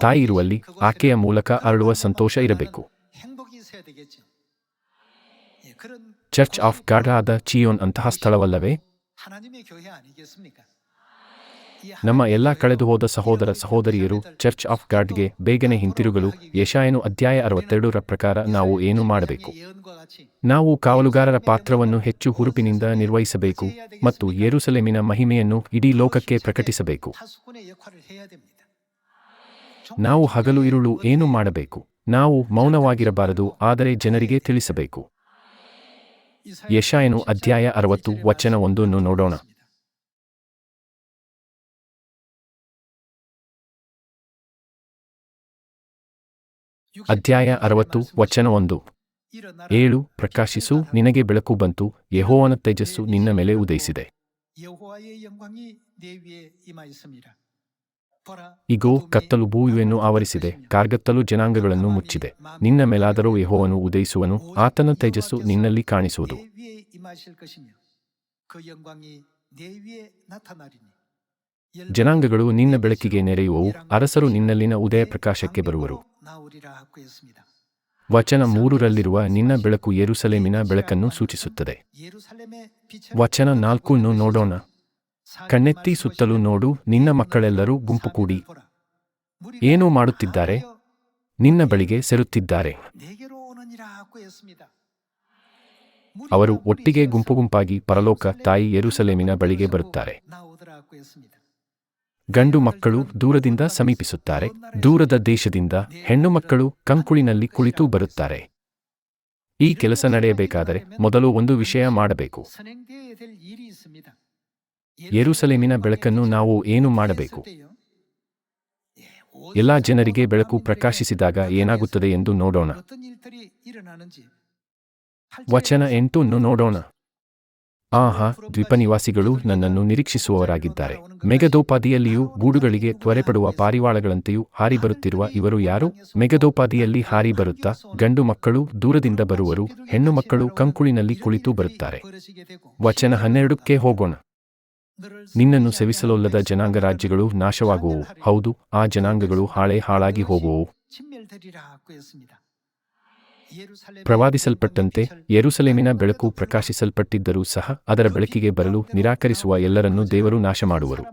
ತಾಯಿ ಇರುವಲ್ಲಿ ಆಕೆಯ ಮೂಲಕ ಅರಳುವ ಸಂತೋಷ ಇರಬೇಕು. ಚರ್ಚ್ ಆಫ್ ಗಾಡ್ ಆದ ಚಿಯೋನ್ ಅಂತಹ ಸ್ಥಳವಲ್ಲವೇ? ನಮ್ಮ ಎಲ್ಲ ಕಳೆದುಹೋದ ಸಹೋದರ ಸಹೋದರಿಯರು ಚರ್ಚ್ ಆಫ್ ಗಾಡ್ಗೆ ಬೇಗನೆ ಹಿಂತಿರುಗಲು ಯಶಾಯನು ಅಧ್ಯಾಯ ಅರವತ್ತೆರಡರ ಪ್ರಕಾರ ನಾವು ಏನು ಮಾಡಬೇಕು? ನಾವು ಕಾವಲುಗಾರರ ಪಾತ್ರವನ್ನು ಹೆಚ್ಚು ಹುರುಪಿನಿಂದ ನಿರ್ವಹಿಸಬೇಕು ಮತ್ತು ಯೆರೂಸಲೇಮಿನ ಮಹಿಮೆಯನ್ನು ಇಡೀ ಲೋಕಕ್ಕೆ ಪ್ರಕಟಿಸಬೇಕು. ನಾವು ಹಗಲು ಇರುಳು ಏನು ಮಾಡಬೇಕು? ನಾವು ಮೌನವಾಗಿರಬಾರದು, ಆದರೆ ಜನರಿಗೆ ತಿಳಿಸಬೇಕು. ಯಶಾಯನು ಅಧ್ಯಾಯ ಅರವತ್ತು, ವಚನ ಒಂದನ್ನು ನೋಡೋಣ. ಅಧ್ಯಾಯ ಅರವತ್ತು, ವಚನ ಒಂದು. ಏಳು, ಪ್ರಕಾಶಿಸು, ನಿನಗೆ ಬೆಳಕು ಬಂತು, ಯಹೋವನ ತೇಜಸ್ಸು ನಿನ್ನ ಮೇಲೆ ಉದಯಿಸಿದೆ. ಇಗೋ, ಕತ್ತಲು ಭೂವಿಯನ್ನು ಆವರಿಸಿದೆ, ಕಾರ್ಗತ್ತಲು ಜನಾಂಗಗಳನ್ನು ಮುಚ್ಚಿದೆ. ನಿನ್ನ ಮೇಲಾದರೂ ಯಹೋವನು ಉದಯಿಸುವನು, ಆತನ ತೇಜಸ್ಸು ನಿನ್ನಲ್ಲಿ ಕಾಣಿಸುವುದು. ಜನಾಂಗಗಳು ನಿನ್ನ ಬೆಳಕಿಗೆ ನೆರೆಯುವವು, ಅರಸರು ನಿನ್ನಲ್ಲಿನ ಉದಯ ಪ್ರಕಾಶಕ್ಕೆ ಬರುವರು. ವಚನ ಮೂರರಲ್ಲಿರುವ ನಿನ್ನ ಬೆಳಕು ಏರುಸಲೇಮಿನ ಬೆಳಕನ್ನು ಸೂಚಿಸುತ್ತದೆ. ವಚನ ನಾಲ್ಕುನ್ನು ನೋಡೋಣ. ಕಣ್ಣೆತ್ತಿ ಸುತ್ತಲೂ ನೋಡು ನಿನ್ನ ಮಕ್ಕಳೆಲ್ಲರೂ ಗುಂಪು ಕೂಡಿ. ಏನು ಮಾಡುತ್ತಿದ್ದಾರೆ? ನಿನ್ನ ಬಳಿಗೆ ಸೇರುತ್ತಿದ್ದಾರೆ. ಅವರು ಒಟ್ಟಿಗೆ ಗುಂಪು ಗುಂಪಾಗಿ ಪರಲೋಕ ತಾಯಿ ಏರುಸಲೇಮಿನ ಬಳಿಗೆ ಬರುತ್ತಾರೆ. ಗಂಡು ಮಕ್ಕಳು ದೂರದಿಂದ ಸಮೀಪಿಸುತ್ತಾರೆ, ದೂರದ ದೇಶದಿಂದ ಹೆಣ್ಣು ಮಕ್ಕಳು ಕಂಕುಳಿನಲ್ಲಿ ಕುಳಿತು ಬರುತ್ತಾರೆ. ಈ ಕೆಲಸ ನಡೆಯಬೇಕಾದರೆ ಮೊದಲು ಒಂದು ವಿಷಯ ಮಾಡಬೇಕು. ಎರುಸಲೇಮಿನ ಬೆಳಕನ್ನು ನಾವು ಏನು ಮಾಡಬೇಕು? ಎಲ್ಲ ಜನರಿಗೆ ಬೆಳಕು ಪ್ರಕಾಶಿಸಿದಾಗ ಏನಾಗುತ್ತದೆ ಎಂದು ನೋಡೋಣ. ವಚನ ಎಂಟನ್ನು ನೋಡೋಣ. ಆಹಾ, ದ್ವೀಪನಿವಾಸಿಗಳು ನನ್ನನ್ನು ನಿರೀಕ್ಷಿಸುವವರಾಗಿದ್ದಾರೆ. ಮೆಗದೋಪಾದಿಯಲ್ಲಿಯೂ ಗೂಡುಗಳಿಗೆ ತ್ವರೆಪಡುವ ಪಾರಿವಾಳಗಳಂತೆಯೂ ಹಾರಿ ಬರುತ್ತಿರುವ ಇವರು ಯಾರು? ಮೆಗದೋಪಾದಿಯಲ್ಲಿ ಹಾರಿ ಬರುತ್ತಾ ಗಂಡು ಮಕ್ಕಳು ದೂರದಿಂದ ಬರುವರು, ಹೆಣ್ಣು ಮಕ್ಕಳು ಕಂಕುಳಿನಲ್ಲಿ ಕುಳಿತು ಬರುತ್ತಾರೆ. ವಚನ ಹನ್ನೆರಡಕ್ಕೆ ಹೋಗೋಣ. ನಿನ್ನನ್ನು ಸೆವಿಸಲೊಲ್ಲದ ಜನಾಂಗ ರಾಜ್ಯಗಳು ನಾಶವಾಗುವವು. ಹೌದು, ಆ ಜನಾಂಗಗಳು ಹಾಳೆ ಹಾಳಾಗಿ ಹೋಗುವವು. ಪ್ರವಾದಿಸಲ್ಪಟ್ಟಂತೆ ಯೆರೂಸಲೇಮಿನ ಬೆಳಕು ಪ್ರಕಾಶಿಸಲ್ಪಟ್ಟಿದ್ದರೂ ಸಹ ಅದರ ಬೆಳಕಿಗೆ ಬರಲು ನಿರಾಕರಿಸುವ ಎಲ್ಲರನ್ನೂ ದೇವರು ನಾಶ ಮಾಡುವರು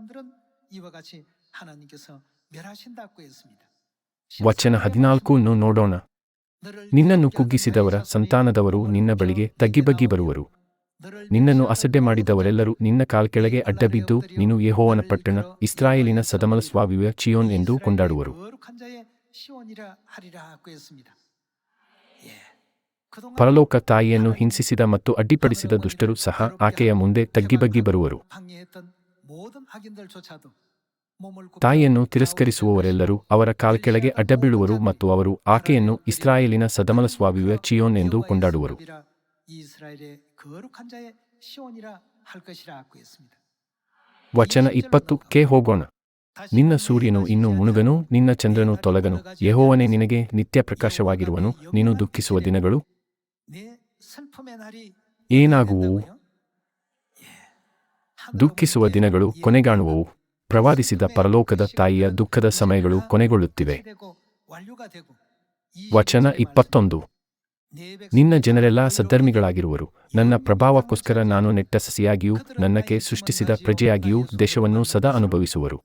ವಚನ ಹದಿನಾಲ್ಕನ್ನು ನೋಡೋಣ. ನಿನ್ನನ್ನು ಕುಗ್ಗಿಸಿದವರ ಸಂತಾನದವರು ನಿನ್ನ ಬಳಿಗೆ ತಗ್ಗಿಬಗ್ಗಿ ಬರುವರು. ನಿನ್ನನ್ನು ಅಸಡ್ಡೆ ಮಾಡಿದವರೆಲ್ಲರೂ ನಿನ್ನ ಕಾಲ್ಕೆಳಗೆ ಅಡ್ಡಬಿದ್ದು ನೀನು ಯೆಹೋವನ ಪಟ್ಟಣ, ಇಸ್ರಾಯೇಲಿನ ಸದಮಲ ಸ್ವಾವಿಯ ಚಿಯೋನ್ ಎಂದು ಕೊಂಡಾಡುವರು. ಪರಲೋಕ ತಾಯಿಯನ್ನು ಹಿಂಸಿಸಿದ ಮತ್ತು ಅಡ್ಡಿಪಡಿಸಿದ ದುಷ್ಟರು ಸಹ ಆಕೆಯ ಮುಂದೆ ತಗ್ಗಿಬಗ್ಗಿ ಬರುವರು. ತಾಯಿಯನ್ನು ತಿರಸ್ಕರಿಸುವವರೆಲ್ಲರೂ ಅವರ ಕಾಲ್ಕೆಳಗೆ ಅಡ್ಡಬೀಳುವರು ಮತ್ತು ಅವರು ಆಕೆಯನ್ನು ಇಸ್ರಾಯೇಲಿನ ಸದಮಲ ಸ್ವಾಮಿಯ ಚಿಯೋನ್ ಎಂದು ಕೊಂಡಾಡುವರು. ವಚನ ಇಪ್ಪತ್ತು ಕೆ ಹೋಗೋಣ. ನಿನ್ನ ಸೂರ್ಯನು ಇನ್ನು ಮುಣುಗನು, ನಿನ್ನ ಚಂದ್ರನು ತೊಲಗನು. ಯಹೋವನೇ ನಿನಗೆ ನಿತ್ಯ ಪ್ರಕಾಶವಾಗಿರುವನು ನೀನು ದುಃಖಿಸುವ ದಿನಗಳು ಏನಾಗುವು ದುಃಖಿಸುವ ದಿನಗಳು ಕೊನೆಗಾಣುವವು. ಪ್ರವಾದಿಸಿದ ಪರಲೋಕದ ತಾಯಿಯ ದುಃಖದ ಸಮಯಗಳು ಕೊನೆಗೊಳ್ಳುತ್ತಿವೆ. ವಚನ ಇಪ್ಪತ್ತೊಂದು. ನಿನ್ನ ಜನರೆಲ್ಲ ಸದ್ಧರ್ಮಿಗಳಾಗಿರುವರು. ನನ್ನ ಪ್ರಭಾವಕ್ಕೋಸ್ಕರ ನಾನು ನೆಟ್ಟ ಸಸಿಯಾಗಿಯೂ ನನ್ನಕ್ಕೆ ಸೃಷ್ಟಿಸಿದ ಪ್ರಜೆಯಾಗಿಯೂ ದೇಶವನ್ನು ಸದಾ ಅನುಭವಿಸುವರು.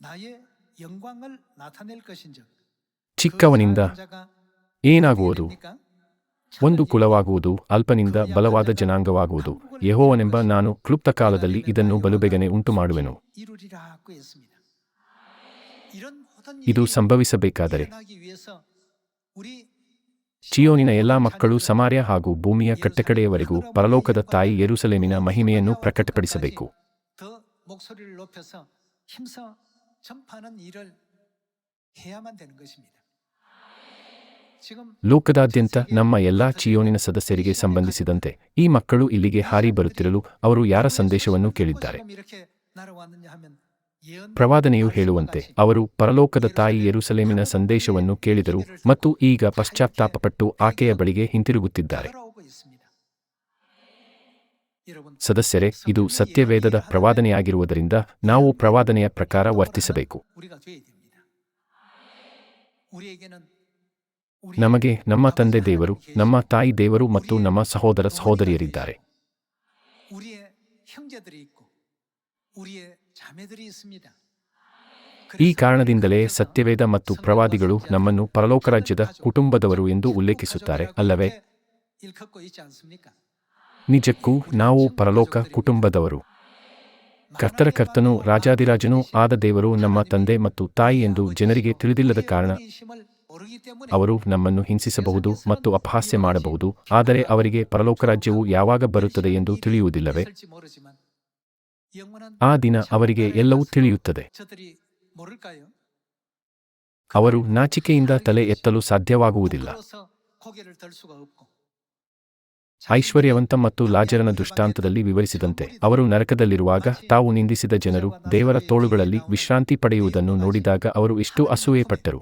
ಚಿಕ್ಕವನಿಂದ ಏನಾಗುವುದು ಒಂದು ಕುಲವಾಗುವುದು ಅಲ್ಪನಿಂದ ಬಲವಾದ ಜನಾಂಗವಾಗುವುದು ಯಹೋವನೆಂಬ ನಾನು ಕ್ಲುಪ್ತ ಕಾಲದಲ್ಲಿ ಇದನ್ನು ಬಲುಬೇಗನೆ ಉಂಟು ಮಾಡುವೆನು ಇದು ಸಂಭವಿಸಬೇಕಾದರೆ ಚಿಯೋನಿನ ಎಲ್ಲಾ ಮಕ್ಕಳು ಸಮಾರ್ಯ ಹಾಗೂ ಭೂಮಿಯ ಕಟ್ಟಕಡೆಯವರೆಗೂ ಪರಲೋಕದ ತಾಯಿ ಯೆರೂಸಲೇಮಿನ ಮಹಿಮೆಯನ್ನು ಪ್ರಕಟಪಡಿಸಬೇಕು ಲೋಕದಾದ್ಯಂತ ನಮ್ಮ ಎಲ್ಲಾ ಚಿಯೋನಿನ ಸದಸ್ಯರಿಗೆ ಸಂಬಂಧಿಸಿದಂತೆ ಈ ಮಕ್ಕಳು ಇಲ್ಲಿಗೆ ಹಾರಿ ಬರುತ್ತಿರಲು ಅವರು ಯಾರ ಸಂದೇಶವನ್ನು ಕೇಳಿದ್ದಾರೆ? ಪ್ರವಾದನೆಯು ಹೇಳುವಂತೆ ಅವರು ಪರಲೋಕದ ತಾಯಿ ಯೆರೂಸಲೇಮಿನ ಸಂದೇಶವನ್ನು ಕೇಳಿದರು ಮತ್ತು ಈಗ ಪಶ್ಚಾತ್ತಾಪಪಟ್ಟು ಆಕೆಯ ಬಳಿಗೆ ಹಿಂತಿರುಗುತ್ತಿದ್ದಾರೆ. ಸದಸ್ಯರೇ ಇದು ಸತ್ಯವೇದದ ಪ್ರವಾದನೆಯಾಗಿರುವುದರಿಂದ ನಾವು ಪ್ರವಾದನೆಯ ಪ್ರಕಾರ ವರ್ತಿಸಬೇಕು. ನಮಗೆ ನಮ್ಮ ತಂದೆ ದೇವರು ನಮ್ಮ ತಾಯಿ ದೇವರು ಮತ್ತು ನಮ್ಮ ಸಹೋದರ ಸಹೋದರಿಯರಿದ್ದಾರೆ. ಈ ಕಾರಣದಿಂದಲೇ ಸತ್ಯವೇದ ಮತ್ತು ಪ್ರವಾದಿಗಳು ನಮ್ಮನ್ನು ಪರಲೋಕ ರಾಜ್ಯದ ಕುಟುಂಬದವರು ಎಂದು ಉಲ್ಲೇಖಿಸುತ್ತಾರೆ. ಅಲ್ಲವೇ? ನಿಜಕ್ಕೂ ನಾವು ಪರಲೋಕ ಕುಟುಂಬದವರು. ಕರ್ತರ ಕರ್ತನು ರಾಜಾದಿರಾಜನೂ ಆದ ದೇವರು ನಮ್ಮ ತಂದೆ ಮತ್ತು ತಾಯಿ ಎಂದು ಜನರಿಗೆ ತಿಳಿದಿಲ್ಲದ ಕಾರಣ ಅವರು ನಮ್ಮನ್ನು ಹಿಂಸಿಸಬಹುದು ಮತ್ತು ಅಪಹಾಸ್ಯ ಮಾಡಬಹುದು, ಆದರೆ ಅವರಿಗೆ ಪರಲೋಕ ರಾಜ್ಯವು ಯಾವಾಗ ಬರುತ್ತದೆ ಎಂದು ತಿಳಿಯುವುದಿಲ್ಲವೇ? ಆ ದಿನ ಅವರಿಗೆ ಎಲ್ಲವೂ ತಿಳಿಯುತ್ತದೆ. ಅವರು ನಾಚಿಕೆಯಿಂದ ತಲೆ ಎತ್ತಲು ಸಾಧ್ಯವಾಗುವುದಿಲ್ಲ. ಐಶ್ವರ್ಯವಂತ ಮತ್ತು ಲಾಜರನ ದೃಷ್ಟಾಂತದಲ್ಲಿ ವಿವರಿಸಿದಂತೆ, ಅವರು ನರಕದಲ್ಲಿರುವಾಗ ತಾವು ನಿಂದಿಸಿದ ಜನರು ದೇವರ ತೋಳುಗಳಲ್ಲಿ ವಿಶ್ರಾಂತಿ ಪಡೆಯುವುದನ್ನು ನೋಡಿದಾಗ ಅವರು ಇಷ್ಟು ಅಸೂಯೆ ಪಟ್ಟರು.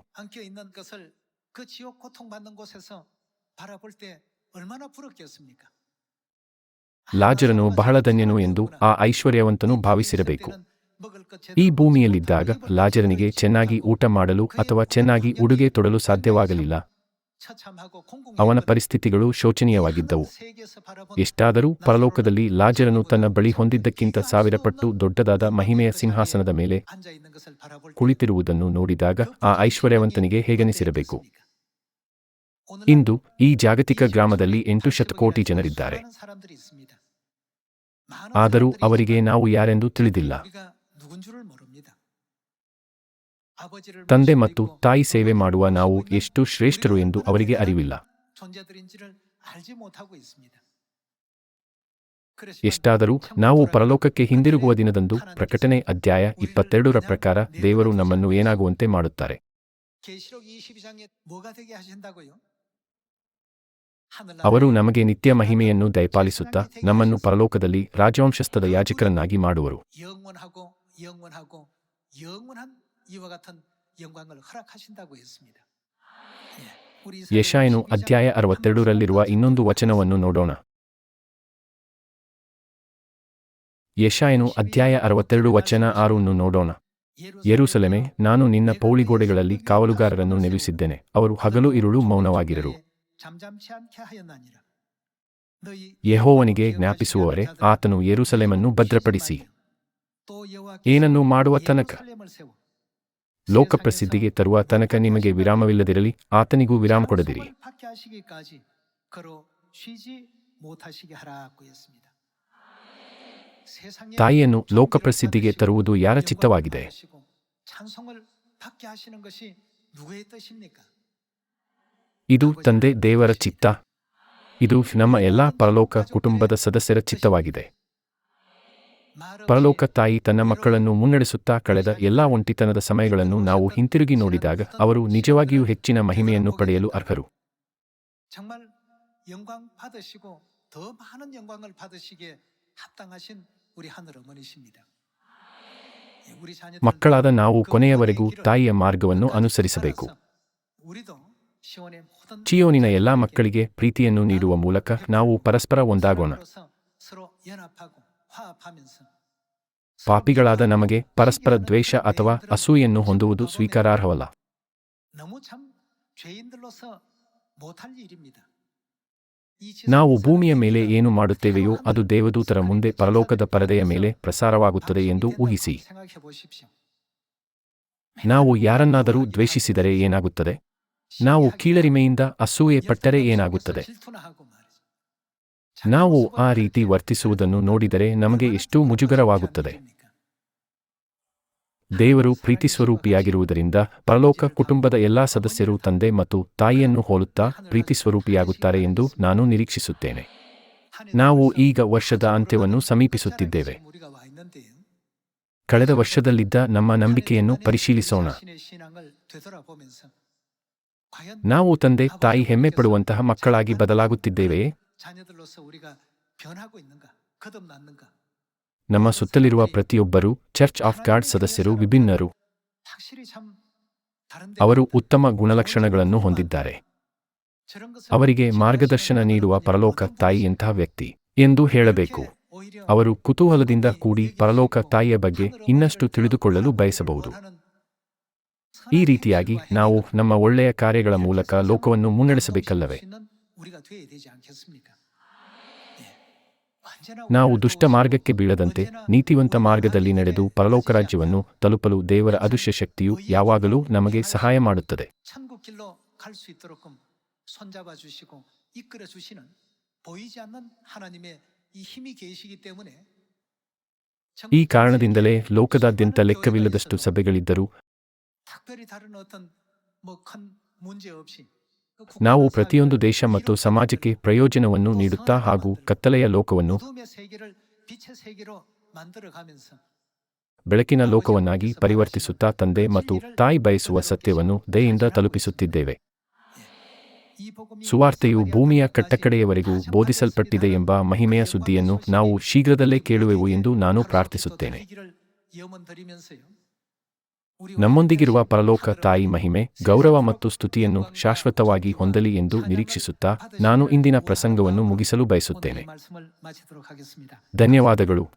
ಲಾಜರನು ಬಹಳ ಧನ್ಯನು ಎಂದು ಆ ಐಶ್ವರ್ಯವಂತನು ಭಾವಿಸಿರಬೇಕು. ಈ ಭೂಮಿಯಲ್ಲಿದ್ದಾಗ ಲಾಜರನಿಗೆ ಚೆನ್ನಾಗಿ ಊಟ ಮಾಡಲು ಅಥವಾ ಚೆನ್ನಾಗಿ ಉಡುಗೆ ತೊಡಲು ಸಾಧ್ಯವಾಗಲಿಲ್ಲ. ಅವನ ಪರಿಸ್ಥಿತಿಗಳು ಶೋಚನೀಯವಾಗಿದ್ದವು. ಎಷ್ಟಾದರೂ ಪರಲೋಕದಲ್ಲಿ ಲಾಜರನು ತನ್ನ ಬಳಿ ಹೊಂದಿದ್ದಕ್ಕಿಂತ ಸಾವಿರ ಪಟ್ಟು ದೊಡ್ಡದಾದ ಮಹಿಮೆಯ ಸಿಂಹಾಸನದ ಮೇಲೆ ಕುಳಿತಿರುವುದನ್ನು ನೋಡಿದಾಗ ಆ ಐಶ್ವರ್ಯವಂತನಿಗೆ ಹೇಗನಿಸಿರಬೇಕು? ಇಂದು ಈ ಜಾಗತಿಕ ಗ್ರಾಮದಲ್ಲಿ ಎಂಟು ಶತಕೋಟಿ ಜನರಿದ್ದಾರೆ. ಆದರೂ ಅವರಿಗೆ ನಾವು ಯಾರೆಂದು ತಿಳಿದಿಲ್ಲ. ತಂದೆ ಮತ್ತು ತಾಯಿ ಸೇವೆ ಮಾಡುವ ನಾವು ಎಷ್ಟು ಶ್ರೇಷ್ಠರು ಎಂದು ಅವರಿಗೆ ಅರಿವಿಲ್ಲ. ಎಷ್ಟಾದರೂ ನಾವು ಪರಲೋಕಕ್ಕೆ ಹಿಂದಿರುಗುವ ದಿನದಂದು ಪ್ರಕಟಣೆ ಅಧ್ಯಾಯ ಇಪ್ಪತ್ತೆರಡರ ಪ್ರಕಾರ ದೇವರು ನಮ್ಮನ್ನು ಏನಾಗುವಂತೆ ಮಾಡುತ್ತಾರೆ. ಅವರು ನಮಗೆ ನಿತ್ಯ ಮಹಿಮೆಯನ್ನು ದಯಪಾಲಿಸುತ್ತಾ ನಮ್ಮನ್ನು ಪರಲೋಕದಲ್ಲಿ ರಾಜವಂಶಸ್ಥದ ಯಾಜಕರನ್ನಾಗಿ ಮಾಡುವರು. ಯಶಾಯನು ಅಧ್ಯಾಯ ಅರವತ್ತೆರಡರಲ್ಲಿರುವ ಇನ್ನೊಂದು ವಚನವನ್ನು ನೋಡೋಣ ಯಶಾಯನು ಅಧ್ಯಾಯ ಅರವತ್ತೆರಡು ವಚನ ಆರನ್ನು ನೋಡೋಣ ಯರುಸಲೆಮೆ ನಾನು ನಿನ್ನ ಪೌಳಿಗೋಡೆಗಳಲ್ಲಿ ಕಾವಲುಗಾರರನ್ನು ನಿಲ್ಲಿಸಿದ್ದೇನೆ ಅವರು ಹಗಲು ಇರುಳು ಮೌನವಾಗಿರರು ಯಹೋವನಿಗೆ ಜ್ಞಾಪಿಸುವವರೇ ಆತನು ಯರುಸಲೆಮನ್ನು ಭದ್ರಪಡಿಸಿ ಏನನ್ನು ಮಾಡುವ ತನಕ ಲೋಕ ಪ್ರಸಿದ್ಧಿಗೆ ತರುವ ತನಕ ನಿಮಗೆ ವಿರಾಮವಿಲ್ಲದಿರಲಿ, ಆತನಿಗೂ ವಿರಾಮ ಕೊಡದಿರಿ. ತಾಯಿಯನ್ನು ಲೋಕ ಪ್ರಸಿದ್ಧಿಗೆ ತರುವುದು ಯಾರ ಚಿತ್ತವಾಗಿದೆ? ಇದು ತಂದೆ ದೇವರ ಚಿತ್ತ. ಇದು ನಮ್ಮ ಎಲ್ಲಾ ಪರಲೋಕ ಕುಟುಂಬದ ಸದಸ್ಯರ ಚಿತ್ತವಾಗಿದೆ. ಪರಲೋಕ ತಾಯಿ ತನ್ನ ಮಕ್ಕಳನ್ನು ಮುನ್ನಡೆಸುತ್ತಾ ಕಳೆದ ಎಲ್ಲಾ ಒಂಟಿತನದ ಸಮಯಗಳನ್ನು ನಾವು ಹಿಂತಿರುಗಿ ನೋಡಿದಾಗ ಅವರು ನಿಜವಾಗಿಯೂ ಹೆಚ್ಚಿನ ಮಹಿಮೆಯನ್ನು ಪಡೆಯಲು ಅರ್ಹರು. ಮಕ್ಕಳಾದ ನಾವು ಕೊನೆಯವರೆಗೂ ತಾಯಿಯ ಮಾರ್ಗವನ್ನು ಅನುಸರಿಸಬೇಕು. ಚಿಯೋನಿನ ಎಲ್ಲಾ ಮಕ್ಕಳಿಗೆ ಪ್ರೀತಿಯನ್ನು ನೀಡುವ ಮೂಲಕ ನಾವು ಪರಸ್ಪರ ಒಂದಾಗೋಣ. ಪಾಪಿಗಳಾದ ನಮಗೆ ಪರಸ್ಪರ ದ್ವೇಷ ಅಥವಾ ಅಸೂಯನ್ನು ಹೊಂದುವುದು ಸ್ವೀಕಾರಾರ್ಹವಲ್ಲ ನಾವು ಭೂಮಿಯ ಮೇಲೆ ಏನು ಮಾಡುತ್ತೇವೆಯೋ ಅದು ದೇವದೂತರ ಮುಂದೆ ಪರಲೋಕದ ಪರದೆಯ ಮೇಲೆ ಪ್ರಸಾರವಾಗುತ್ತದೆ ಎಂದು ಊಹಿಸಿ ನಾವು ಯಾರನ್ನಾದರೂ ದ್ವೇಷಿಸಿದರೆ ಏನಾಗುತ್ತದೆ ನಾವು ಕೀಳರಿಮೆಯಿಂದ ಅಸೂಯೆ ಪಟ್ಟರೆ ಏನಾಗುತ್ತದೆ ನಾವು ಆ ರೀತಿ ವರ್ತಿಸುವುದನ್ನು ನೋಡಿದರೆ ನಮಗೆ ಎಷ್ಟು ಮುಜುಗರವಾಗುತ್ತದೆ. ದೇವರು ಪ್ರೀತಿ ಸ್ವರೂಪಿಯಾಗಿರುವುದರಿಂದ ಪರಲೋಕ ಕುಟುಂಬದ ಎಲ್ಲಾ ಸದಸ್ಯರು ತಂದೆ ಮತ್ತು ತಾಯಿಯನ್ನು ಹೋಲುತ್ತಾ ಪ್ರೀತಿ ಸ್ವರೂಪಿಯಾಗುತ್ತಾರೆ ಎಂದು ನಾನು ನಿರೀಕ್ಷಿಸುತ್ತೇನೆ. ನಾವು ಈಗ ವರ್ಷದ ಅಂತ್ಯವನ್ನು ಸಮೀಪಿಸುತ್ತಿದ್ದೇವೆ. ಕಳೆದ ವರ್ಷದಲ್ಲಿದ್ದ ನಮ್ಮ ನಂಬಿಕೆಯನ್ನು ಪರಿಶೀಲಿಸೋಣ. ನಾವು ತಂದೆ ತಾಯಿ ಹೆಮ್ಮೆ ಪಡುವಂತಹ ಮಕ್ಕಳಾಗಿ ಬದಲಾಗುತ್ತಿದ್ದೇವೆಯೇ? 자녀들로서 우리가 변하고 있는가? 거듭났는가? ನಮ್ಮ ಸುತ್ತಲಿರುವ ಪ್ರತಿಯೊಬ್ಬರೂ ಚರ್ಚ್ ಆಫ್ ಗಾಡ್ ಸದಸ್ಯರು ವಿಭಿನ್ನರು 확실히 참 다른 ಅವರು ಉತ್ತಮ ಗುಣಲಕ್ಷಣಗಳನ್ನು ಹೊಂದಿದ್ದಾರೆ 저런 것을 ಅವರಿಗೆ ಮಾರ್ಗದರ್ಶನ ನೀಡುವ ಪರಲೋಕ ತಾಯಿ ಎಂತಹ ವ್ಯಕ್ತಿ ಎಂದು ಹೇಳಬೇಕು 오히려 ಅವರು ಕುತೂಹಲದಿಂದ ಕೂಡಿ ಪರಲೋಕ ತಾಯಿಯ ಬಗ್ಗೆ ಇನ್ನಷ್ಟು ತಿಳಿದುಕೊಳ್ಳಲು ಬಯಸಬಹುದು ಈ ರೀತಿಯಾಗಿ ನಾವು ನಮ್ಮ ಒಳ್ಳೆಯ ಕಾರ್ಯಗಳ ಮೂಲಕ ಲೋಕವನ್ನು ಮುನ್ನಡೆಸಬೇಕಲ್ಲವೇ 우리 ನಾವು ದುಷ್ಟ ಮಾರ್ಗಕ್ಕೆ ಬೀಳದಂತೆ ನೀತಿವಂತ ಮಾರ್ಗದಲ್ಲಿ ನಡೆದು ಪರಲೋಕ ರಾಜ್ಯವನ್ನು ತಲುಪಲು ದೇವರ ಅದೃಶ್ಯ ಶಕ್ತಿಯು ಯಾವಾಗಲೂ ನಮಗೆ ಸಹಾಯ ಮಾಡುತ್ತದೆ. ಈ ಕಾರಣದಿಂದಲೇ ಲೋಕದಾದ್ಯಂತ ಲೆಕ್ಕವಿಲ್ಲದಷ್ಟು ಸಭೆಗಳಿದ್ದರೂ ನಾವು ಪ್ರತಿಯೊಂದು ದೇಶ ಮತ್ತು ಸಮಾಜಕ್ಕೆ ಪ್ರಯೋಜನವನ್ನು ನೀಡುತ್ತಾ ಹಾಗೂ ಕತ್ತಲೆಯ ಲೋಕವನ್ನು ಬೆಳಕಿನ ಲೋಕವನ್ನಾಗಿ ಪರಿವರ್ತಿಸುತ್ತಾ ತಂದೆ ಮತ್ತು ತಾಯಿ ಬಯಸುವ ಸತ್ಯವನ್ನು ದಯೆಯಿಂದ ತಲುಪಿಸುತ್ತಿದ್ದೇವೆ. ಸುವಾರ್ತೆಯು ಭೂಮಿಯ ಕಟ್ಟಕಡೆಯವರೆಗೂ ಬೋಧಿಸಲ್ಪಟ್ಟಿದೆ ಎಂಬ ಮಹಿಮೆಯ ಸುದ್ದಿಯನ್ನು ನಾವು ಶೀಘ್ರದಲ್ಲೇ ಕೇಳುವೆವು ಎಂದು ನಾನು ಪ್ರಾರ್ಥಿಸುತ್ತೇನೆ. ನಮ್ಮೊಂದಿಗಿರುವ ಪರಲೋಕ ತಾಯಿ ಮಹಿಮೆ, ಗೌರವ ಮತ್ತು ಸ್ತುತಿಯನ್ನು ಶಾಶ್ವತವಾಗಿ ಹೊಂದಲಿ ಎಂದು ನಿರೀಕ್ಷಿಸುತ್ತಾ ನಾನು ಇಂದಿನ ಪ್ರಸಂಗವನ್ನು ಮುಗಿಸಲು ಬಯಸುತ್ತೇನೆ. ಧನ್ಯವಾದಗಳು.